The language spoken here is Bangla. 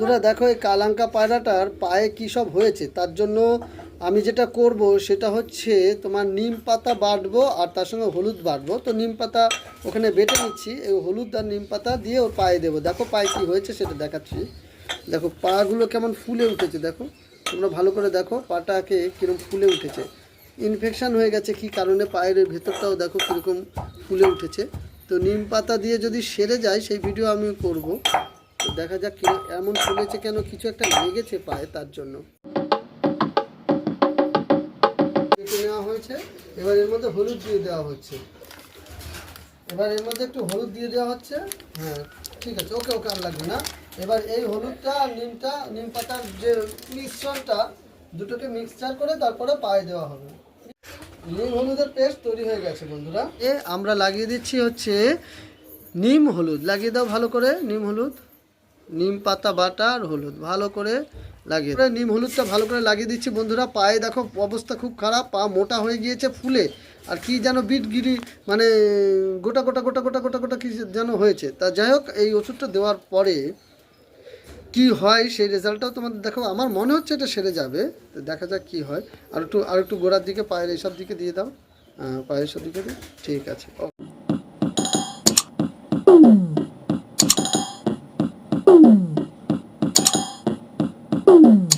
বন্ধুরা, দেখো এই কালাঙ্কা পায়রাটার পায়ে কী সব হয়েছে? তার জন্য আমি যেটা করব সেটা হচ্ছে তোমার নিম পাতা বাটবো আর তার সঙ্গে হলুদ বাটবো। তো নিম পাতা ওখানে বেটে নিচ্ছি, এই হলুদ আর নিম পাতা দিয়ে ওর পায়ে দেবো। দেখো পায়ে কী হয়েছে সেটা দেখাচ্ছি। দেখো পাগুলো কেমন ফুলে উঠেছে, দেখো। তোমরা ভালো করে দেখো পাটাকে কীরকম ফুলে উঠেছে। ইনফেকশান হয়ে গেছে কি কারণে? পায়ের ভেতরটাও দেখো কীরকম ফুলে উঠেছে। তো নিম পাতা দিয়ে যদি সেরে যায়, সেই ভিডিও আমি করব। দেখা যাক কি এমন ফুলেছে কেন, কিছু একটা লেগেছে পায়ে তার জন্য। নেওয়া হয়েছে, এবার এর মধ্যে হলুদ দিয়ে দেওয়া হচ্ছে। এবার এর মধ্যে একটু হলুদ দিয়ে দেওয়া হচ্ছে। হ্যাঁ ঠিক আছে, ওকে ওকে আর লাগবে না। এবার এই হলুদটা আর নিমটা, নিম পাতার যে মিশ্রণটা, দুটোকে মিক্সচার করে তারপরে পায়ে দেওয়া হবে। নিম হলুদের পেস্ট তৈরি হয়ে গেছে, বন্ধুরা। এ আমরা লাগিয়ে দিচ্ছি হচ্ছে নিম হলুদ। লাগিয়ে দাও ভালো করে, নিম হলুদ। নিম পাতা, বাটা আর হলুদ। ভালো করে লাগিয়ে নিম, হলুদটা ভালো করে লাগিয়ে দিচ্ছি বন্ধুরা। পায়ে দেখো অবস্থা খুব খারাপ, পা মোটা হয়ে গিয়েছে ফুলে। আর কি যেন বিটগিরি মানে গোটা গোটা গোটা গোটা গোটা গোটা কি যেন হয়েছে। তা যাই হোক, এই ওষুধটা দেওয়ার পরে কি হয় সেই রেজাল্টটাও তোমাদের দেখো। আমার মনে হচ্ছে এটা সেরে যাবে। তো দেখা যাক কি হয়। আর একটু আর একটু গোড়ার দিকে, পায়ের এইসব দিকে দিয়ে দাও। পায়ের সব দিকে ঠিক আছে। 嗯。